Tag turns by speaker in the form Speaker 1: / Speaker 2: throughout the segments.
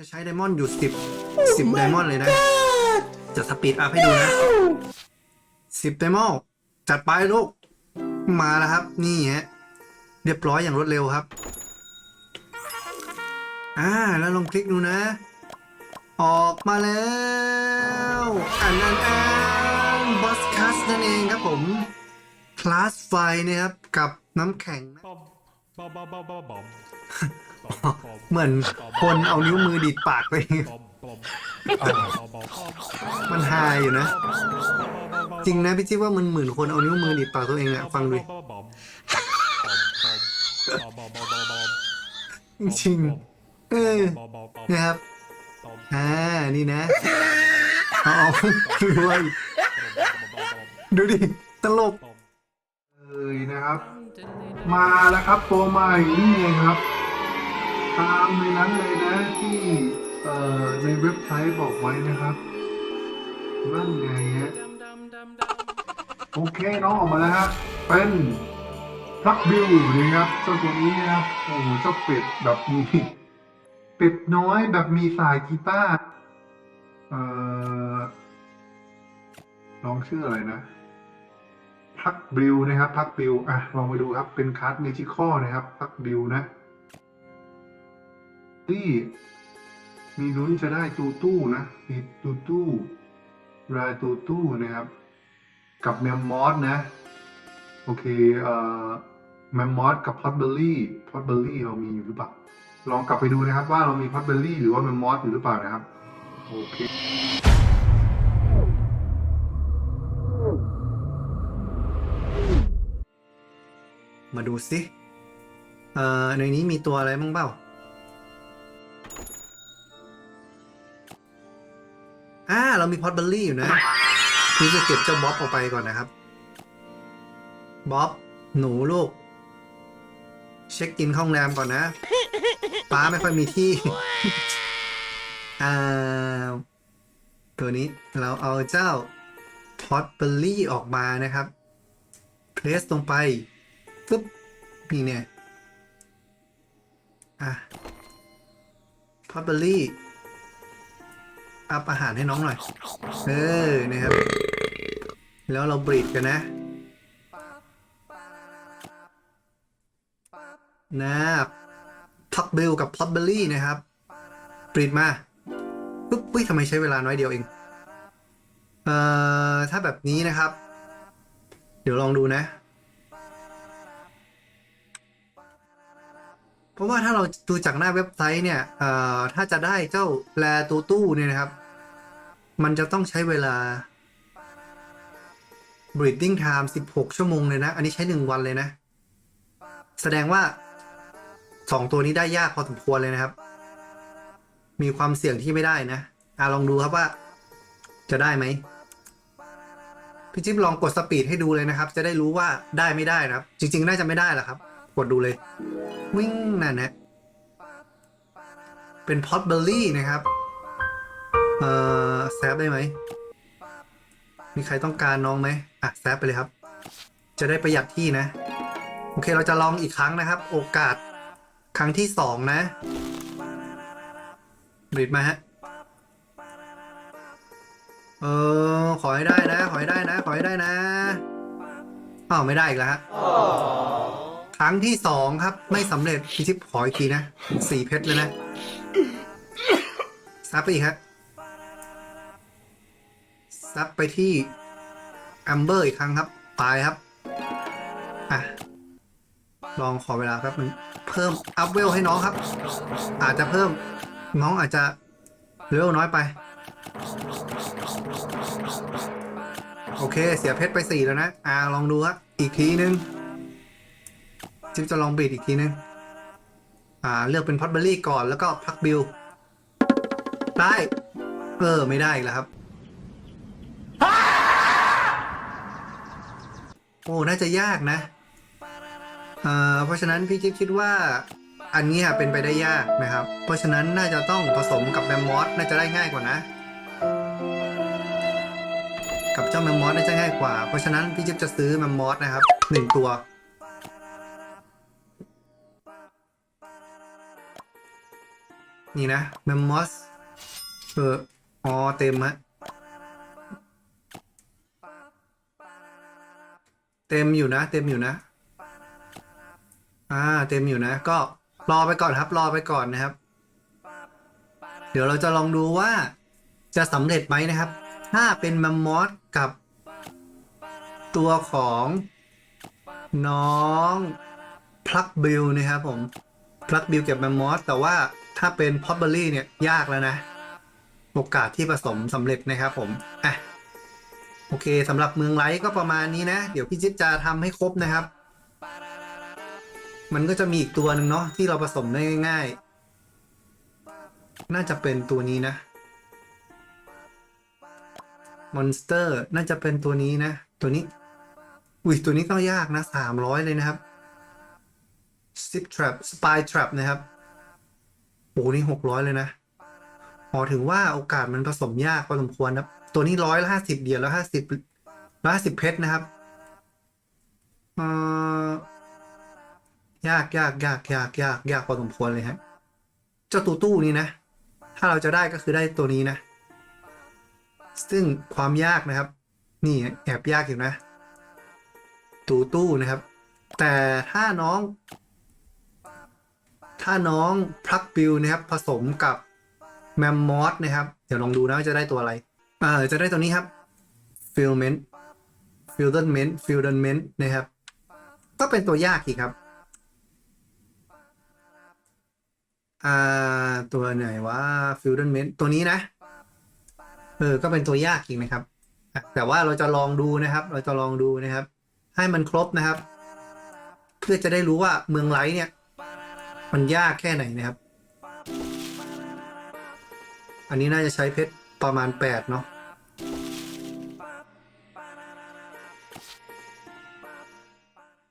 Speaker 1: จะใช้ไดมอนด์อยู่สิบสิบไดมอนด์เลยนะ จะสปีดอัพให้ดูนะสิบไดมอนด์จัดไปลูก มาแล้วครับ นี่ฮะเรียบร้อยอย่างรวดเร็วครับ อ่า แล้วลองคลิกดูนะ ออกมาแล้วอันอันอันบอสคัสนั่นเองครับผมคลาสไฟนะครับ กับน้ำแข็งนะ เหมือนคนเอานิ้วมือดีดปากไป
Speaker 2: บอมบอมบอมบอมบอม
Speaker 1: มันฮาอยู่นะ จริงนะพี่จิ๊บว่ามันเหมือนคนเอานิ้วมือดีดปากตัวเองอะฟังดู
Speaker 2: บอมบอมบอมบอมบอมบอมบอม
Speaker 1: จริงๆเออ
Speaker 2: บอมบอมบอม
Speaker 1: นะครับ
Speaker 2: บอม
Speaker 1: อ่านี่นะเอาเอารวยดูดิ ตลก
Speaker 3: เลยนะครับ มาแล้วครับตัวใหม่นี่ไงครับ ตามในนั้นเลยนะที่เอ่อในเว็บไซต์บอกไว้นะครับ นั่นไงฮะโอเคน้องออกมาแล้วฮะเป็นพลักบิวนะครับเจ้าตัวนี้นะครับโอ้โหเจ้าเป็ดแบบมีเป็ดน้อยแบบมีสายกีตาร์เอ่อน้องชื่ออะไรนะพักบิลนะครับพักบิลอะลองไปดูครับเป็นคัสเมจิคอนะครับพักบิลนะ ที่มีลุ้นจะได้ตูตู้นะมีตูตู้รายตูตู้นะครับ กับแมมมอสนะ โอเคเอ่อแมมมอสกับพอตเบอรี่พอตเบอรี่เรามีอยู่หรือเปล่า ลองกลับไปดูนะครับว่าเรามีพอตเบอรี่หรือว่าแมมมอสอยู่หรือเปล่านะครับ โอเค
Speaker 1: มาดูสิอ่อในนี้มีตัวอะไรบ้างเปล่า อ่าเรามีพอตเบอร์รี่อยู่นะพี่จะเก็บเจ้าบ๊อบออกไปก่อนนะครับบ๊อบหนูลูก เช็คกินข้องแรมก่อนนะ ป้าไม่ค่อยมีที่อ้าตัวนี้เราเอาเจ้าพอตเบอร์รี่ออกมานะครับเพลสลงไปปึ๊บนี่เนี่ยอะพอตเบอร์รี่ อัพอาหารให้น้องหน่อย เออ นะครับ แล้วเราบรีดกันนะ นะพักเบลกับพอตเบอร์รี่นะครับ บรีดมาปึ๊บปุ้ยทำไมใช้เวลาน้อยเดียวเอง เอ่อ ถ้าแบบนี้นะครับ เดี๋ยวลองดูนะ เพราะว่าถ้าเราดูจากหน้าเว็บไซต์เนี่ยเอ่อถ้าจะได้เจ้าแลตูตู้เนี่ยนะครับ มันจะต้องใช้เวลา breeding time 16 ชั่วโมงเลยนะ อันนี้ใช้ 1 วันเลยนะ แสดงว่า 2 ตัวนี้ได้ยากพอสมควรเลยนะครับ มีความเสี่ยงที่ไม่ได้นะอะลองดูครับว่า จะได้ไหมพี่จิ๊บลองกดสปีดให้ดูเลยนะครับ จะได้รู้ว่าได้ไม่ได้นะครับ จริง ๆ น่าจะไม่ได้แหละครับ กดดูเลย วิ่งนั่นนะเป็นพอตเบอร์รี่นะครับ เอ่อแซฟได้ไหม มีใครต้องการน้องไหมอะแซฟไปเลยครับ จะได้ประหยัดที่นะ โอเคเราจะลองอีกครั้งนะครับ โอกาสครั้งที่สองนะบรีดมาฮะ เออ ขอให้ได้นะ ขอให้ได้นะ ขอให้ได้นะอ้าวไม่ได้อีกแล้วฮะ ครั้งที่สองครับ ไม่สำเร็จพี่ชิปขออีกทีนะสี่เพชรเลยนะซับไปอีกครับซับไปที่แอมเบอร์อีกครั้งครับ ตายครับ อะ ลองขอเวลาแป๊บนึง เพิ่มอัพเวลให้น้องครับ อาจจะเพิ่มน้องอาจจะเลเวลน้อยไป โอเค เสียเพชรไปสี่แล้วนะ อ่า ลองดูครับ อีกทีนึง จิ๊บจะลองบีดอีกทีนึงอ่า เลือกเป็นพอตเบอรี่ก่อนแล้วก็พักบิลได้เออไม่ได้อีกแล้วครับ โอ้ น่าจะยากนะเอ่อเพราะฉะนั้นพี่จิ๊บคิดว่าอันนี้เป็นไปได้ยากนะครับ เพราะฉะนั้นน่าจะต้องผสมกับแมมมอสน่าจะได้ง่ายกว่านะ กับเจ้าแมมมอสน่าจะง่ายกว่า เพราะฉะนั้นพี่จิ๊บจะซื้อแมมมอสนะครับหนึ่งตัว นี่นะแมมมอสเอออ๋อเต็มฮะเต็มอยู่นะ เต็มอยู่นะ อ่า เต็มอยู่นะ ก็รอไปก่อนครับ รอไปก่อนนะครับ เดี๋ยวเราจะลองดูว่าจะสำเร็จไหมนะครับ ถ้าเป็นแมมมอสกับตัวของน้องพลักบิลนะครับผมพลักบิลกับแมมมอสแต่ว่า ถ้าเป็นพอ t เบอรี่เนี่ยยากแล้วนะ โอกาสที่ผสมสำเร็จนะครับผม อะ โอเคสำหรับเมืองไลท์ก็ประมาณนี้นะ เดี๋ยวพี่จิ๊บจะทำให้ครบนะครับ มันก็จะมีอีกตัวหนึ่งเนาะที่เราผสมได้ง่ายๆ น่าจะเป็นตัวนี้นะมอนสเตอร์น่าจะเป็นตัวนี้นะ ตัวนี้ อุ้ยตัวนี้ก็ยากนะสามร้อยเลยนะครับ Sip Trap Spy Trap นะครับ โอ้นี่หกร้อยเลยนะพอถึงว่าโอกาสมันผสมยากพอสมควรนะตัวนี้ร้อยละห้าสิบเดียวแล้วห้าสิบร้อยห้าสิบเพชรนะครับเอ่อยากยากยากยากยากยากพอสมควรเลยฮะเจ้าตู้ตู้นี้นะ ถ้าเราจะได้ก็คือได้ตัวนี้นะ ซึ่งความยากนะครับ นี่แอบยากอยู่นะ ตูตู้นะครับ แต่ถ้าน้อง ถ้าน้องพลักบิลนะครับผสมกับแมมมอสนะครับ เดี๋ยวลองดูนะว่าจะได้ตัวอะไรเอ่าจะได้ตัวนี้ครับ filament filament filament นะครับ ก็เป็นตัวยากอีกครับอ่าตัวไหนว่า filament ตัวนี้นะเออก็เป็นตัวยากอีกนะครับ แต่ว่าเราจะลองดูนะครับ เราจะลองดูนะครับ ให้มันครบนะครับ เพื่อจะได้รู้ว่าเมืองไลท์เนี่ย มันยากแค่ไหนนะครับ อันนี้น่าจะใช้เพชรประมาณแปดเนาะ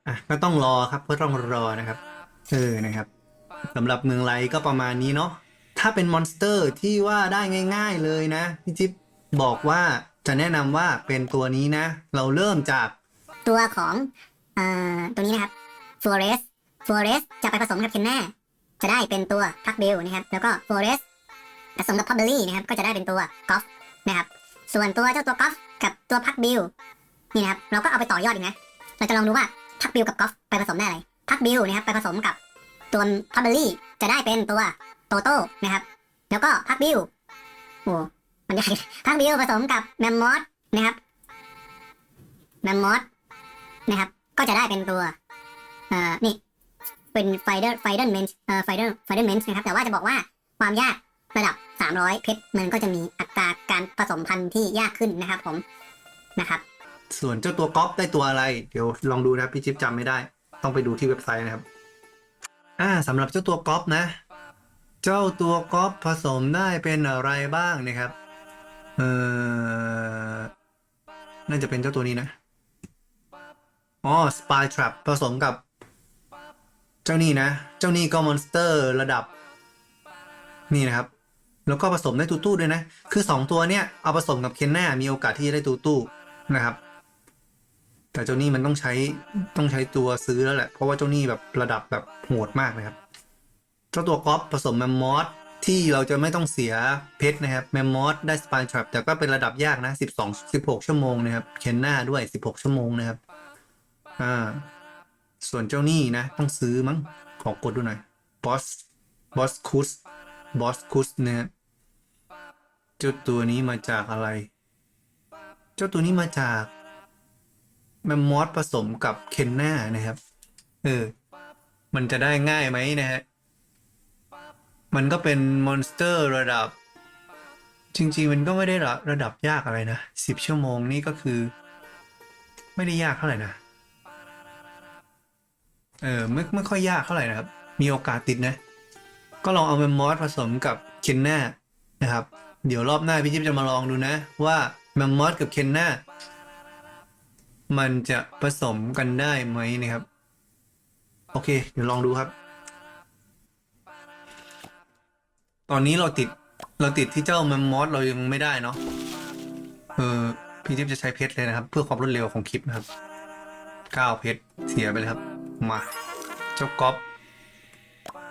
Speaker 1: อะก็ต้องรอครับก็ต้องรอนะครับ เออนะครับสำหรับเมืองไลก็ประมาณนี้เนาะถ้าเป็นมอนสเตอร์ที่ว่าได้ง่าย ๆเลยนะพี่จิ๊บบอกว่าจะแนะนำว่าเป็นตัวนี้นะ เราเริ่มจาก
Speaker 4: ตัวของอ่อตัวนี้นะครับฟลอเรส Flores Flores จะไปผสมกับเคนน่าจะได้เป็นตัวพักบิลนะครับ แล้วก็ Flores ผสมกับพับเบอรี่นะครับ ก็จะได้เป็นตัวกอฟนะครับ ส่วนตัวเจ้าตัวกอฟกับตัวพักบิลนี่นะครับ เราก็เอาไปต่อยอดอีกนะ เราจะลองดูว่าพักบิลกับกอฟไปผสมได้อะไร พักบิลนะครับ ไปผสมกับตัวพับเบอรี่จะได้เป็นตัวโตโต้นะครับ แล้วก็พักบิลโอ้มันยากพักบิลผสมกับแมมมอสนะครับแมมมอสนะครับ ก็จะได้เป็นตัว เอ่อ นี่ เป็นไฟเดอร์ไฟเดอร์เมนเอ่อไฟเดอร์ไฟเดอร์เมนนะครับแต่ว่าจะบอกว่าความยากระดับ 300 เพชรมันก็จะมีอัตราการผสมพันธุ์ที่ยากขึ้นนะครับผมนะครับ
Speaker 1: ส่วนเจ้าตัวก๊อปได้ตัวอะไร เดี๋ยวลองดูนะพี่จิ๊บจำไม่ได้ ต้องไปดูที่เว็บไซต์นะครับ อ่าสำหรับเจ้าตัวก๊อปนะ เจ้าตัวก๊อปผสมได้เป็นอะไรบ้างนะครับเอ่อน่าจะเป็นเจ้าตัวนี้นะอ๋อ Spy Trap ผสมกับ เจ้านี่นะ เจ้านี่ก็มอนสเตอร์ระดับ นี่นะครับ แล้วก็ผสมได้ตูตู้ด้วยนะ คือสองตัวเนี้ยเอาผสมกับเคนน่ามีโอกาสที่จะได้ตูตู้นะครับ แต่เจ้านี่มันต้องใช้ต้องใช้ตัวซื้อแล้วแหละ เพราะว่าเจ้านี่แบบระดับแบบโหดมากนะครับเจ้าตัวก๊อปผสมแมมมอสที่เราจะไม่ต้องเสียเพชรนะครับ แมมมอสได้สปายทรัพแต่ก็เป็นระดับยากนะ 12 16 ชั่วโมงนะครับ เคนน่าด้วย 16 ชั่วโมงนะครับ อ่า ส่วนเจ้านี่นะ ต้องซื้อมั้ง ขอกดดูหน่อยบอสบอสคุสบอสคุสเนะฮะเจ้าตัวนี้มาจากอะไร เจ้าตัวนี้มาจากแมมมอสผสมกับเคนน่านะครับ เออ มันจะได้ง่ายไหมนะฮะ มันก็เป็นมอนสเตอร์ระดับ จริง ๆ มันก็ไม่ได้ระระดับยากอะไรนะสิบชั่วโมงนี่ก็คือ ไม่ได้ยากเท่าไหร่นะ เออไม่ไม่ค่อยยากเท่าไหร่นะครับ มีโอกาสติดนะ ก็ลองเอาแมมมอสผสมกับเคนน่านะครับ เดี๋ยวรอบหน้าพี่จิ๊บจะมาลองดูนะ ว่าแมมมอสกับเคนน่ามันจะผสมกันได้ไหมนะครับ โอเค เดี๋ยวลองดูครับ ตอนนี้เราติดเราติดที่เจ้าแมมมอสเรายังไม่ได้เนาะเออพี่จิ๊บจะใช้เพชรเลยนะครับ เพื่อความรวดเร็วของคลิปนะครับเก้าเพชรเสียไปเลยครับ มาเจ้าก๊อป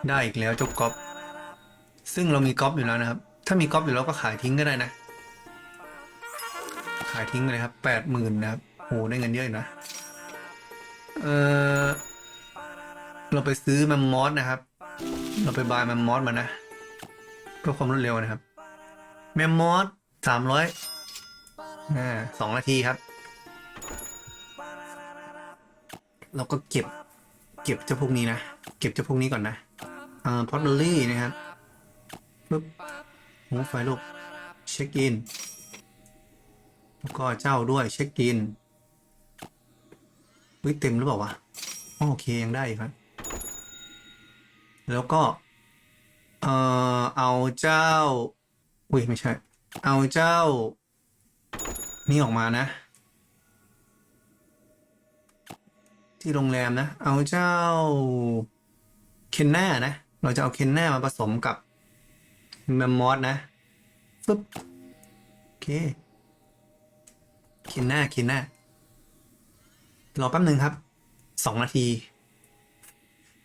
Speaker 1: ได้อีกแล้วเจ้าก๊อปซึ่งเรามีก๊อปอยู่แล้วนะครับ ถ้ามีก๊อปอยู่แล้วก็ขายทิ้งก็ได้นะ ขายทิ้งเลยครับแปดหมื่นนะครับโหได้เงินเยอะอยู่นะเออเราไปซื้อแมมมอสนะครับ เราไปบายแมมมอสมานะเพื่อความรวดเร็วนะครับแมมมอสสามร้อยอ่าสองนาทีครับ เราก็เก็บ เก็บเจ้าพวกนี้นะ เก็บเจ้าพวกนี้ก่อนนะอ่าพอตเตอรี่นะครับปึ๊บหูไฟลูกเช็คอินแล้วก็เจ้าด้วยเช็คอินวิเต็มหรือเปล่าวะอ๋อโอเคยังได้ครับ แล้วก็ เอ่อเอาเจ้าอุ้ยไม่ใช่ เอาเจ้า นี่ออกมานะ ที่โรงแรมนะ เอาเจ้าเคนน่านะ เราจะเอาเคนน่ามาผสมกับแมมมอสนะฟึบโอเคเคนน่าเคนน่ารอแป๊บหนึ่งครับสองนาที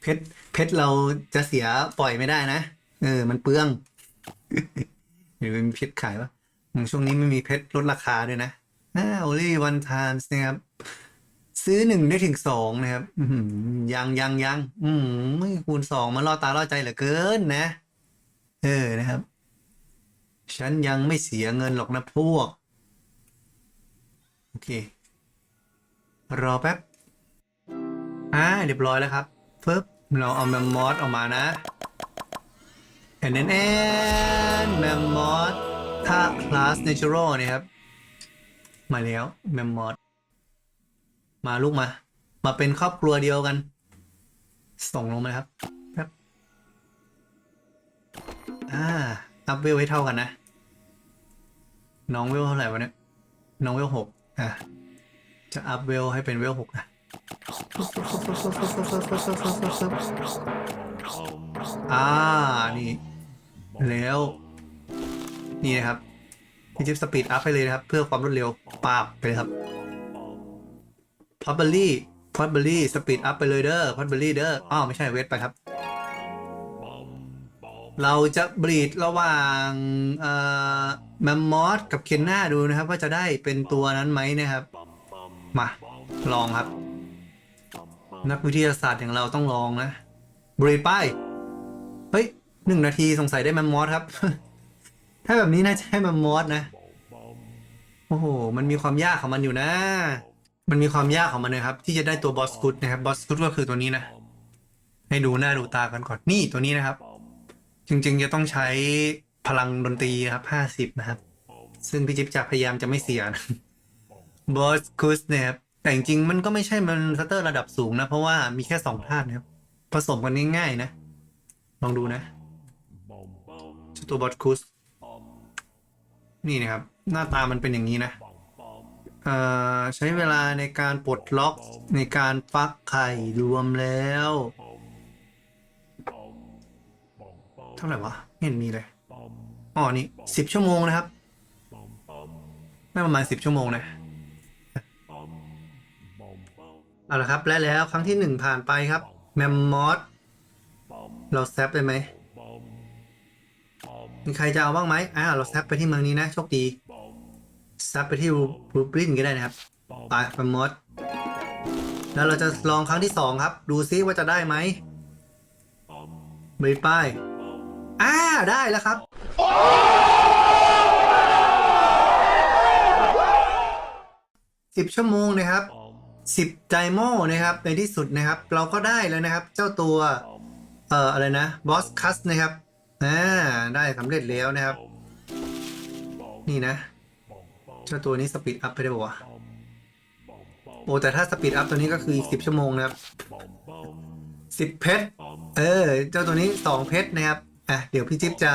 Speaker 1: เพชรเพชรเราจะเสียปล่อยไม่ได้นะ เออ มันเปลืองหรือมีเพชรขายวะช่วงนี้ไม่มีเพชรลดราคาด้วยนะอ่า only one times นะครับ ซื้อหนึ่งได้ถึงสองนะครับยังยังยังอืมคูณสองมันล่อตาล่อใจเหลือเกินนะ เออนะครับ ฉันยังไม่เสียเงินหรอกนะพวก โอเค รอแป๊บอ่าเรียบร้อยแล้วครับฟึบเราเอาแมมมอสออกมานะแอนแอนแอนแมมมอสถ้าคลาสเนเชอรัลเนี่ยครับ มาแล้วแมมมอส มาลูกมา มาเป็นครอบครัวเดียวกัน ส่งลงมาครับแป๊บอ่าอัพเวลให้เท่ากันนะ น้องเวลเท่าไหร่วะเนี่ย น้องเวลหกอะ จะอัพเวลให้เป็นเวลหกนะอ่า นี่ แล้ว นี่นะครับพี่จิ๊บสปีดอัพไปเลยนะครับ เพื่อความรวดเร็วปาบไปเลยครับ พอดเบอรี่พอดเบอรี่สปีดอัพไปเลยเด้อพอดเบอรี่เด้ออ้าวไม่ใช่เวทไปครับ เราจะบรีดระหว่างเอ่อแมมมอสกับเคนนาดูนะครับ ว่าจะได้เป็นตัวนั้นไหมนะครับ มา ลองครับ นักวิทยาศาสตร์อย่างเราต้องลองนะบรีดไปเฮ้ยหนึ่งนาทีสงสัยได้แมมมอสครับ ถ้าแบบนี้น่าจะให้แมมมอสนะโอ้โห มันมีความยากของมันอยู่นะ มันมีความยากของมันนะครับ ที่จะได้ตัวบอสกุดนะครับบอสกุดก็คือตัวนี้นะ ให้ดูหน้าดูตากันก่อนนี่ตัวนี้นะครับ จริงๆจะต้องใช้พลังดนตรีครับห้าสิบนะครับ ซึ่งพี่จิ๊บจะพยายามจะไม่เสียนะบอสคุสเนี่ยครับแต่จริงๆมันก็ไม่ใช่มันสเตอร์ระดับสูงนะ เพราะว่ามีแค่สองธาตุนะครับ ผสมกันง่ายๆนะ ลองดูนะตัวบอสคุสนี่นะครับ หน้าตามันเป็นอย่างนี้นะ ใช้เวลาในการปลดล็อกในการฟักไข่รวมแล้ว เท่าไหร่วะไม่เห็นมีเลยอ๋อนี่สิบชั่วโมงนะครับไม่ประมาณสิบชั่วโมงนะเอาละครับและแล้วครั้งที่หนึ่งผ่านไปครับ แมมมอสเราแซปได้ไหมมีใครจะเอาบ้างไหมอ่าเราแซปไปที่เมืองนี้นะโชคดี ซปไปที่บรูบลินก็ได้นะครับไปแมมมอสแล้วเราจะลองครั้งที่สองครับ ดูซิว่าจะได้ไหมบรีดป้ายอ่าได้แล้วครับ สิบชั่วโมงนะครับ สิบไดโมนะครับ ในที่สุดนะครับ เราก็ได้แล้วนะครับ เจ้าตัว เอ่อ อะไรนะ บอสคัสนะครับ อ่า ได้สำเร็จแล้วนะครับ นี่นะ เจ้าตัวนี้สปีดอัพไปได้ป่าวะโอ้แต่ถ้าสปีดอัพตัวนี้ก็คืออีกสิบชั่วโมงนะครับสิบเพชรเออ เจ้าตัวนี้สองเพชรนะครับอะเดี๋ยวพี่จิ๊บจะ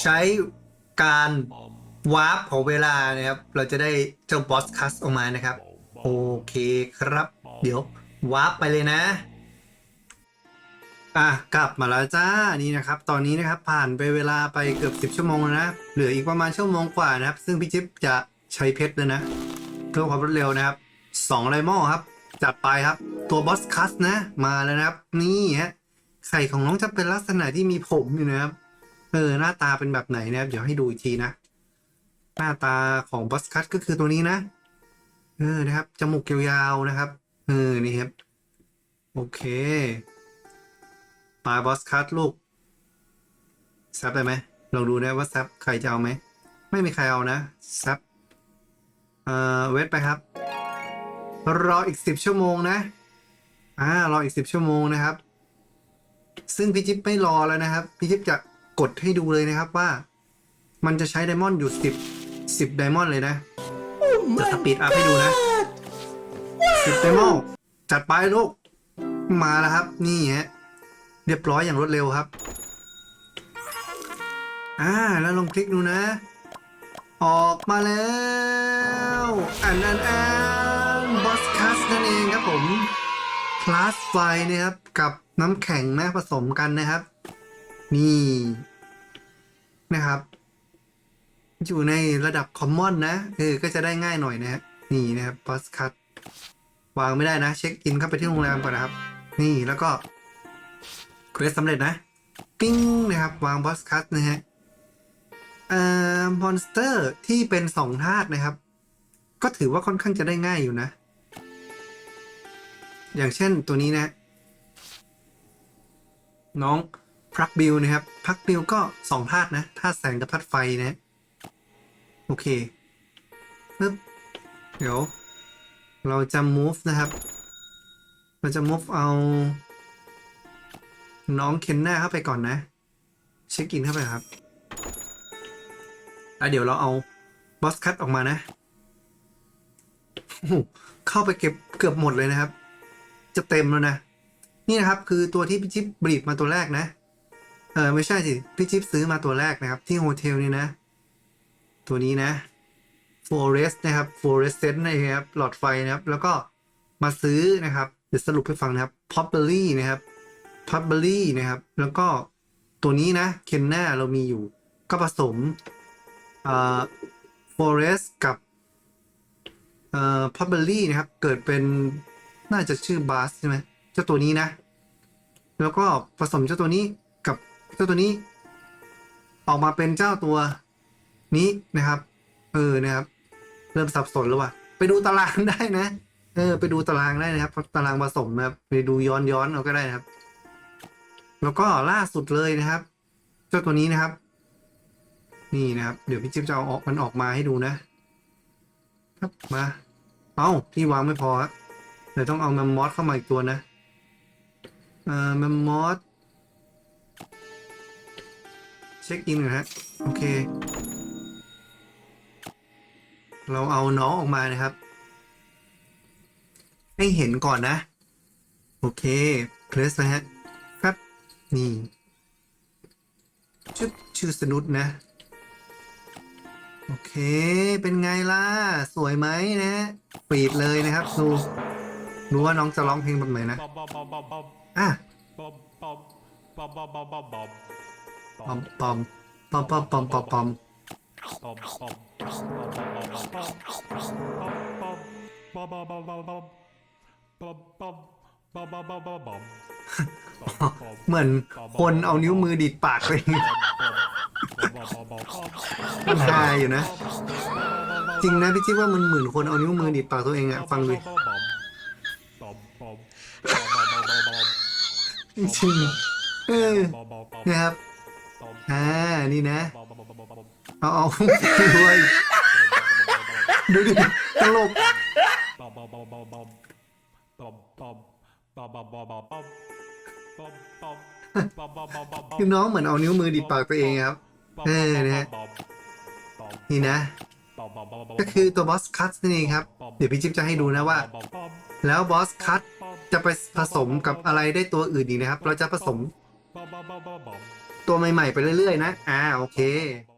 Speaker 1: ใช้การวาร์ปของเวลานะครับ เราจะได้เจ้าบอสคัสออกมานะครับ โอเคครับ เดี๋ยววาร์ปไปเลยนะ อะกลับมาแล้วจ้านี่นะครับ ตอนนี้นะครับผ่านไปเวลาไปเกือบ 10 ชั่วโมงแล้วนะเหลืออีกประมาณชั่วโมงกว่านะครับ ซึ่งพี่จิ๊บจะใช้เพชรเลยนะเพื่อความรวดเร็วนะครับสองไลมอครับ จัดไปครับ ตัวบอสคัสนะ มาแล้วนะครับ นี่ฮะไข่ของน้องจะเป็นลักษณะที่มีผมอยู่นะครับเออหน้าตาเป็นแบบไหนนะครับ เดี๋ยวให้ดูอีกทีนะ หน้าตาของบอสคัตก็คือตัวนี้นะเออนะครับจมูกยาวๆนะครับเออนี่ครับโอเค มาบอสคัตลูกแซปได้ไหมลองดูนะว่าแซปใครจะเอาไหม ไม่มีใครเอานะแซปเอ่อเวทไปครับ รออีกสิบชั่วโมงนะอ่ารออีกสิบชั่วโมงนะครับ ซึ่งพี่จิ๊บไม่รอแล้วนะครับพี่จิ๊บจะกดให้ดูเลยนะครับว่า มันจะใช้ไดมอนด์อยู่สิบสิบไดมอนด์เลยนะจะสปีดอัพให้ดูนะสิบไดมอนด์จัดไปลูกมาแล้วครับ นี่ฮะ เรียบร้อยอย่างรวดเร็วครับ อ่า แล้วลองคลิกดูนะ ออกมาแล้วอันอันอันบอสคัสนั่นเองครับผมคลาสไฟนะครับ กับน้ำแข็งนะผสมกันนะครับ นี่ นะครับ อยู่ในระดับคอมมอนนะเออก็จะได้ง่ายหน่อยนะฮะนี่นะครับบอสคัตวางไม่ได้นะ เช็คอินเข้าไปที่โรงแรมก่อนนะครับ นี่แล้วก็ เควสสำเร็จนะ ปิ้งนะครับ วางบอสคัตนะฮะเอ่อมอนสเตอร์ที่เป็นสองธาตุนะครับ ก็ถือว่าค่อนข้างจะได้ง่ายอยู่นะ อย่างเช่นตัวนี้นะ น้องพักบิลนะครับพักบิลก็สองธาตุนะธาตุแสงกับธาตุไฟนะโอเคปึ๊บเดี๋ยว เราจะ move นะครับ เราจะ move เอา น้องเคนน่าเข้าไปก่อนนะ เช็คอินเข้าไปครับแล้วเดี๋ยวเราเอาบอสคัตออกมานะโอ้เข้าไปเก็บเกือบหมดเลยนะครับ จะเต็มแล้วนะ นี่นะครับคือตัวที่พี่จิ๊บบรีดมาตัวแรกนะ เออไม่ใช่สิพี่จิ๊บซื้อมาตัวแรกนะครับ ที่โฮเทลนี่นะ ตัวนี้นะ Forest นะครับ Fluorescent นะครับ หลอดไฟนะครับ แล้วก็มาซื้อนะครับ เดี๋ยวสรุปให้ฟังนะครับ Potbelly นะครับ Potbelly นะครับ แล้วก็ตัวนี้นะเคนน่าเรามีอยู่ ก็ผสมเอ่อ Forest กับเอ่อ Potbelly นะครับ เกิดเป็นน่าจะชื่อบาสใช่ไหมเจ้าตัวนี้นะ แล้วก็ผสมเจ้าตัวนี้กับเจ้าตัวนี้ ออกมาเป็นเจ้าตัวนี้นะครับ เออนะครับ เริ่มสับสนแล้วว่ะไปดูตารางได้นะ เออ ไปดูตารางได้นะครับตารางผสมนะครับไปดูย้อนย้อนเอาก็ได้นะครับ แล้วก็ล่าสุดเลยนะครับ เจ้าตัวนี้นะครับ นี่นะครับ เดี๋ยวพี่จิ๊บจะเอาออกมันออกมาให้ดูนะ ครับมาเอาที่วางไม่พอครับเดี๋ยวต้องเอาแมมมอสเข้ามาอีกตัวนะเอ่อแมมมอสเช็คอินก่อนฮะโอเค เราเอาน้องออกมานะครับ ให้เห็นก่อนนะ โอเคเพลสนะฮะ นี่ชื่อชื่อสนุดนะ โอเค เป็นไงล่ะ สวยไหมนะปีดเลยนะครับดูดูว่าน้องจะร้องเพลงแบบไหนนะ
Speaker 2: Bum bum bum bum bum
Speaker 1: อะ
Speaker 2: bum bum bum bum bum bum bum
Speaker 1: ปอมปอมปอมปอมปอมปอมปอม เหมือนคนเอานิ้วมือดีดปากเลยมันฮาอยู่นะ จริงนะพี่จิ๊ว่ามันเหมือนคนเอานิ้วมือดีดปากตัวเองอะฟังดูจริงเออนะครับอ่านี่นะเอาเอาด้วยดูดิตลก คือน้องเหมือนเอานิ้วมือดีดปากตัวเองครับ เออนะฮะนี่นะ ก็คือตัวบอสคัตนั่นเองครับ เดี๋ยวพี่จิ๊บจะให้ดูนะว่า แล้วบอสคัตจะไปผสมกับอะไรได้ตัวอื่นอีกนะครับ เราจะผสม ตัวใหม่ ๆ ไปเรื่อย ๆ นะ อ่า โอเค
Speaker 2: บ